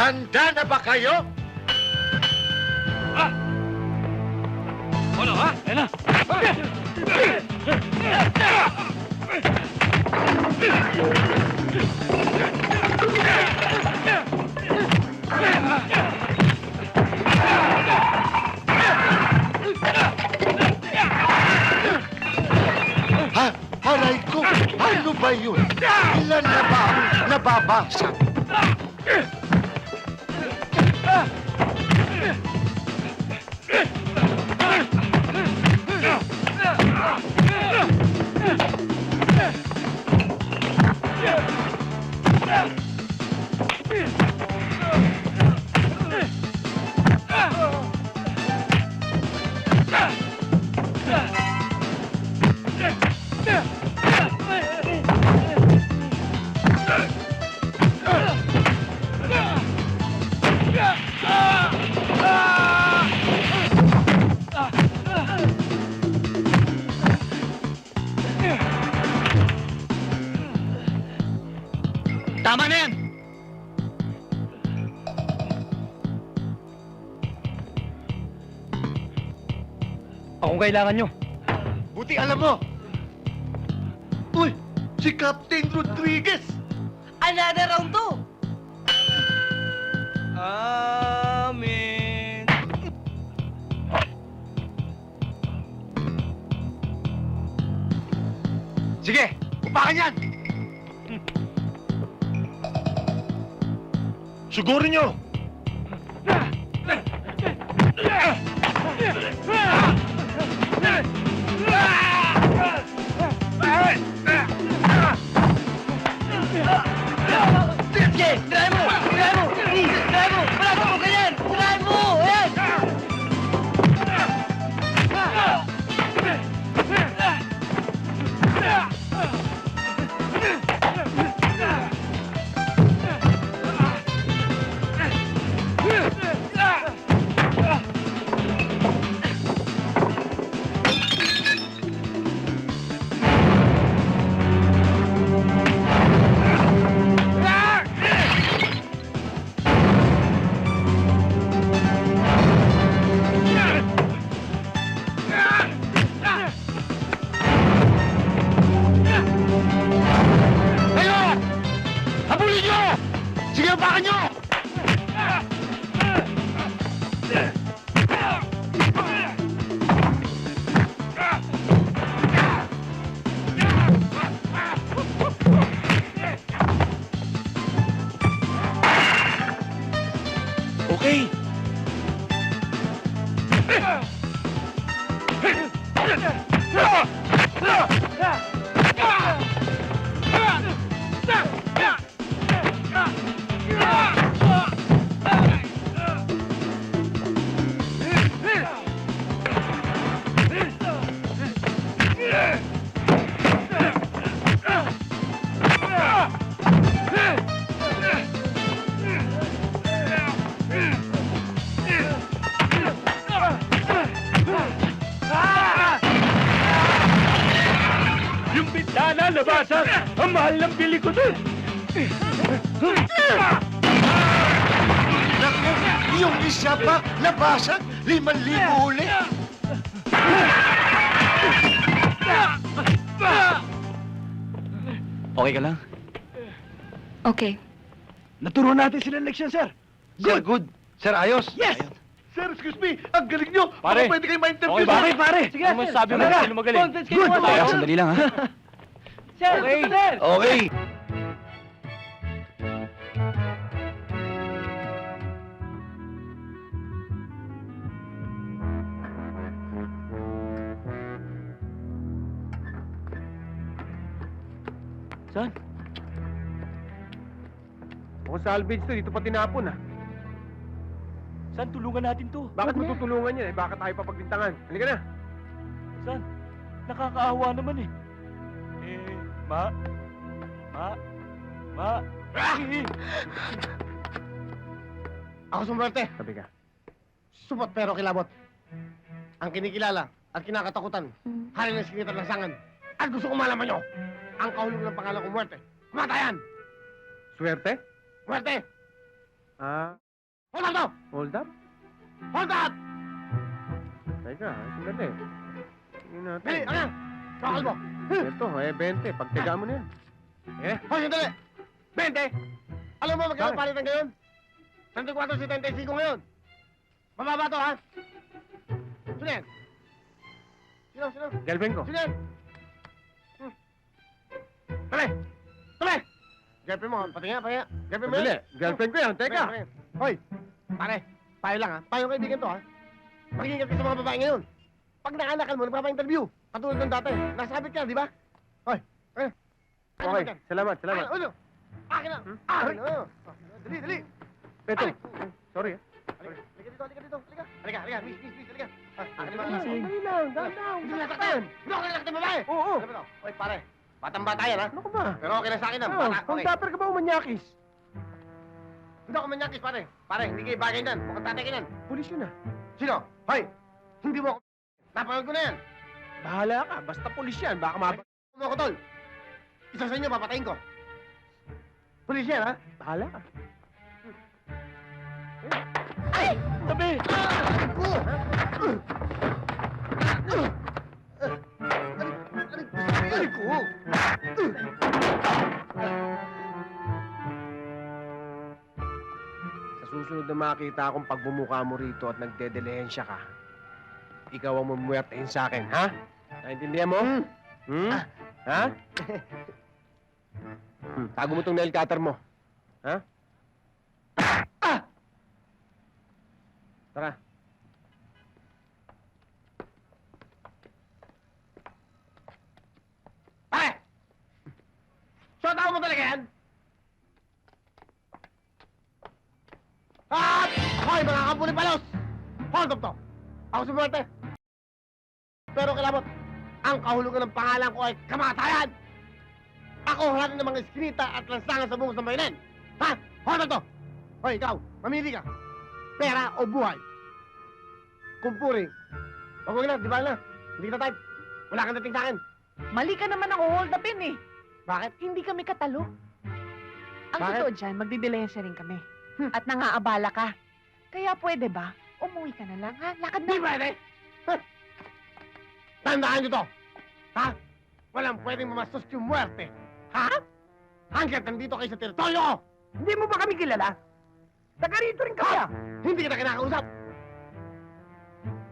Handa na ba kayo? Ano, ha? Ayan na. Ha? Aray ko! Ano ba yun? Ilan na ba ang nababasag? Yeah. Ako kailangan nyo. Buti alam mo! Uy! Si Captain Rodriguez! Another round to. Amen. Sige! Upakan yan! Sigurin nyo! Mo! Drive Okay. Yung Ang mahal ng bili ko dun! Naku! Yung isa pa, nabasag! Liman libo uli! Okay ka lang? Okay. Naturo natin sila leksyon, sir. Sir, good! Sir, ayos! Yes! Sir, excuse me! Ang galing nyo! Pare. Baka pwede kayo ma-interview! Okay, pare, pare. Sige, ano mo sir. sabi mo sino magaling? Muna, Tayo, sir. sandali lang, ha? Sir! Okay. Sir! Okay. Saan? Kung salvage to, dito pa tinapon ah. Saan tulungan natin to? Bakit mo tutulungan yan eh? Bakit tayo papagbintangan? Halika na. Saan? Nakakaawa naman eh. Ma? Ma? Ma? Eh, Ako sumerte. Sabi ka. Supot pero kilabot. Ang kinikilala at kinakatakutan, Mm. hari ng sinitan ng sangan. At gusto ko malaman nyo, ang kahulog ng pangalan ko muerte. Kumatayan! Swerte? Muerte! Ah, Hold up to! hold up? Hold up! Teka, sandali. Tingnan natin. Dali, ano? Bakal mo. Ito, eh, 20. Pagtiga mo na yan. Eh, Hoy, sandali! 20! Alam mo, magkano Bakit? palitan ngayon? 34 si 35 ngayon. Mababa to, ha? Sino yan? Sino, sino? girlfriend ko. Sino yan? Hmm. Tuloy! Tuloy! Girlfriend mo, pati nga, pati nga. Girlfriend mo Sandali, yan? girlfriend ko yan. Teka. Hoy, pare, payo lang, ha? Payo kaibigan to, ha? Magiging ka sa mga babae ngayon. Pag nakalakal mo, nagpapa-interview. Katulad ng dati. Nasabit ka, di ba? Hoy, eh. Ano Okay, salamat, salamat. Ano? Ano? Akin na! Hmm? Akin na! Oh, Dali, dali! Ay. Sorry, ah. Halika, dito, halika dito, halika! Halika, halika, miss, miss, miss, halika! Ah, Akin na. Dali lang, dali lang! Hindi mo nasaktan! Hindi ako nasaktan, babae! Oo. To? Hoy, pare, batang-bata yan, ha? Ano ka ba? Pero okay na sa akin, ha? Oh, Bata, kung dapper ka ba umanyakis? Hindi ako manyakis, pare. Pare, hindi kayo bagay yan. Mukhang tatay ka. Pulis yun ah. Sino? Hoy! Hindi mo ako... Napanood ko na yan. Bahala ka, basta pulis yan. Baka mab... Huwag mo ako, tol. Isa sa inyo, papatayin ko. Pulis yan, ha? Bahala ka. Tabi! Ay ko! Sa susunod na makita akong pagbumuka mo rito at nagdedelehensya ka, ikaw ang mumuwertein sa akin, ha? Naintindihan mo? Hmm? Ha? Hmm, Tago mo tong nail cutter mo. Ha? Ah! Tara. Pare! Shot ako mo talaga yan? Ah! Hoy, mga kapuli palos! Hold up to! Ako si Muerte. Pero kilabot, ang kahulugan ng pangalan ko ay kamatayan! Ako harap ng mga iskinita at lansangan sa bungos ng bayanan! Ha? Up to! Hoy, ikaw, mamili ka. Pera o buhay? Kumpuri. Mo na, di ba na? Hindi kita type. Wala kang dating sa akin. Mali ka naman ako hold upin eh. Bakit? Hindi kami katalo. Ang Bakit? totoo dyan, magdidelensya rin kami. At nangaabala ka. Kaya pwede ba, umuwi ka na lang ha? Lakad Di na. pwede! Ha? Tandaan nyo to! Ha? Walang pwedeng mamastos yung muerte! Ha? Hanggat nandito kayo sa teritoryo ko! Hindi mo ba kami kilala? Taga rito rin kami ah. Hindi kita kinakausap!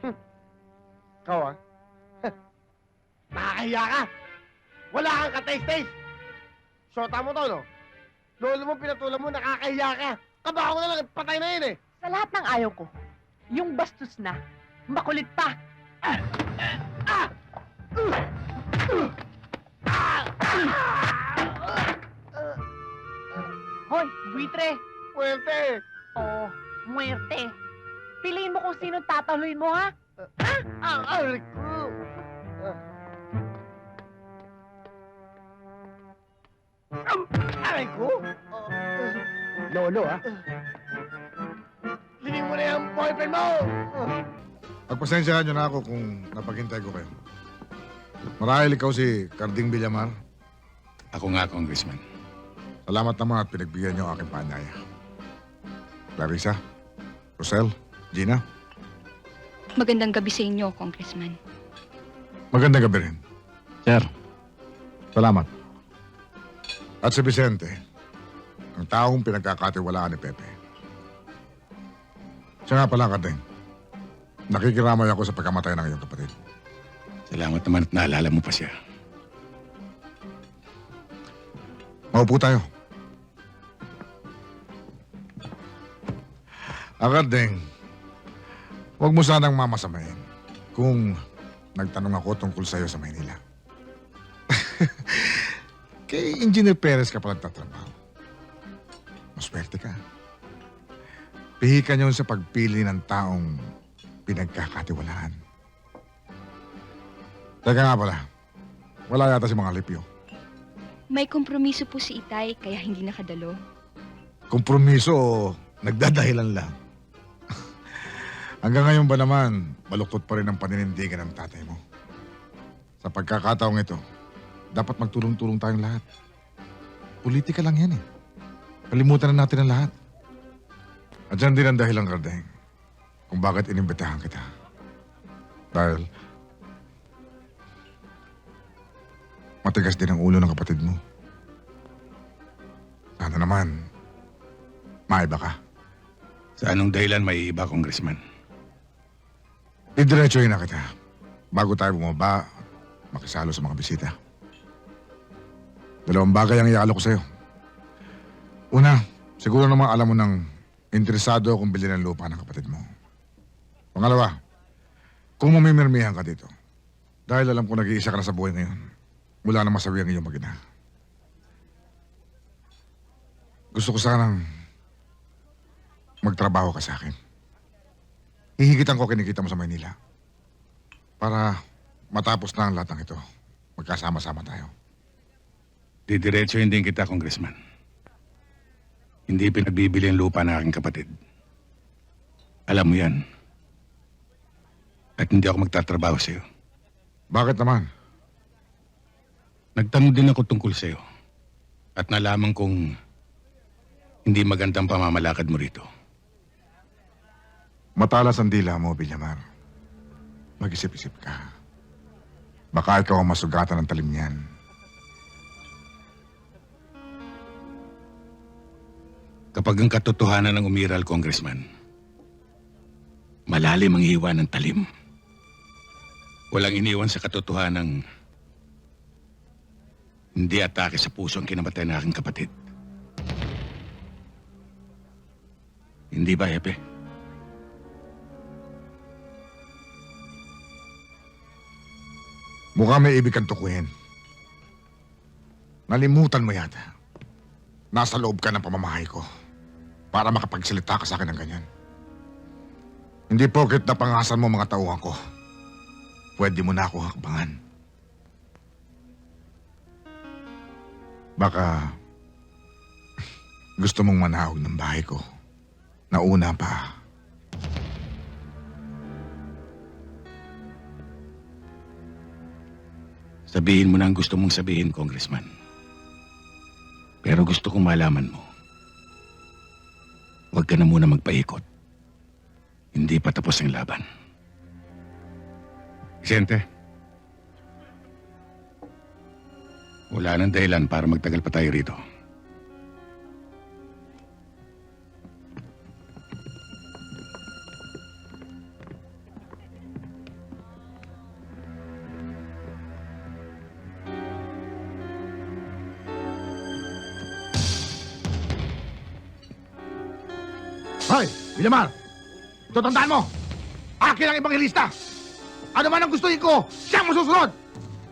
Hm. Ikaw ah? Heh. Nakakahiya ka! Wala kang kataste-taste! Shota mo to, no? Lolo mo pinatulan mo, nakakahiya ka! Kabaho ko na lang, patay na yun eh! Sa lahat ng ayaw ko, yung bastos na, makulit pa. Hoy, buitre. Muerte! Oo, muerte. Piliin mo kung sino tataluin mo ha? Ang arik ko! Ang aray ko! Lolo, ha? Lining mo na yung boyfriend mo! Pagpasensyahan niyo na ako kung napaghintay ko kayo. Marahil ikaw si Carding Villamar. Ako nga, Congressman. Salamat naman at pinagbigyan niyo ang aking paanyaya. Clarissa, Rosel, Gina, Magandang gabi sa inyo, Congressman. magandang gabi rin. Sir. Salamat. At si Vicente, ang taong pinagkakatiwalaan ni Pepe. Siya nga pala, Carding. Nakikiramay ako sa pagkamatay ng iyong kapatid. Salamat naman at naalala mo pa siya. Maupo tayo. Akardeng, huwag mo sanang mamasamain kung nagtanong ako tungkol sa'yo sa Maynila. Kay Engineer Perez ka pa nagtatrabaho. Maswerte ka. Pihikan yun sa pagpili ng taong pinagkakatiwalaan. Teka nga pala, wala yata si mga lipyo. May kompromiso po si Itay, kaya hindi nakadalo. kompromiso o nagdadahilan lang? Hanggang ngayon ba naman, baluktot pa rin ang paninindigan ng tatay mo? Sa pagkakataong ito, dapat magtulong-tulong tayong lahat. Politika lang yan eh. Kalimutan na natin ang lahat. At dyan din ang dahilan, Kardeng, kung bakit inimbitahan kita. Dahil matigas din ang ulo ng kapatid mo. Sana naman, maiba ka. Sa anong dahilan may iba, Congressman? Didiretsuhin na kita bago tayo bumaba at makisalo sa mga bisita. Dalawang bagay ang ialo ko sa'yo. Una, siguro naman alam mo nang interesado akong bilhin ng lupa ng kapatid mo. Pangalawa, kung mamimirmihan ka dito, dahil alam ko nag-iisa ka na sa buhay ngayon, mula na masabi ang iyong magina. Gusto ko sanang magtrabaho ka sa akin. Hihigitan ko kinikita mo sa Maynila. Para matapos na ang lahat ng ito. Magkasama-sama tayo. Didiretsuhin din kita, Congressman. Hindi pinagbibili ang lupa ng aking kapatid. Alam mo yan. At hindi ako magtatrabaho sa'yo. Bakit naman? Nagtanong din ako tungkol sa'yo. At nalaman kong hindi magandang pamamalakad mo rito. Matalas ang dila mo, Villamar. Mag-isip-isip ka. Baka ikaw ang masugatan ng talim niyan. Kapag ang katotohanan ng umiral, Congressman, malalim ang iwan ng talim. Walang iniwan sa katotohanan hindi atake sa puso ang kinamatay ng aking kapatid. Hindi ba, Hepe? Mukha may ibig kang tukuhin. Nalimutan mo yata. Nasa loob ka ng pamamahay ko para makapagsalita ka sa akin ng ganyan. Hindi porket na pangasan mo mga tauhan ko. Pwede mo na ako hakbangan. Baka gusto mong manahog ng bahay ko. Nauna pa. Sabihin mo na ang gusto mong sabihin, Congressman. Pero gusto kong malaman mo. Huwag ka na muna magpaikot. Hindi pa tapos ang laban. Vicente. Wala nang dahilan para magtagal pa tayo rito. Hoy, Villamar! Ito tandaan mo! Akin ang ibang ilista! Ano man ang gustuhin ko, siyang masusunod!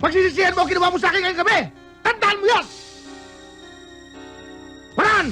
Pagsisisihan mo ang ginawa mo sa akin ngayong gabi! Tandaan mo yan! Paran!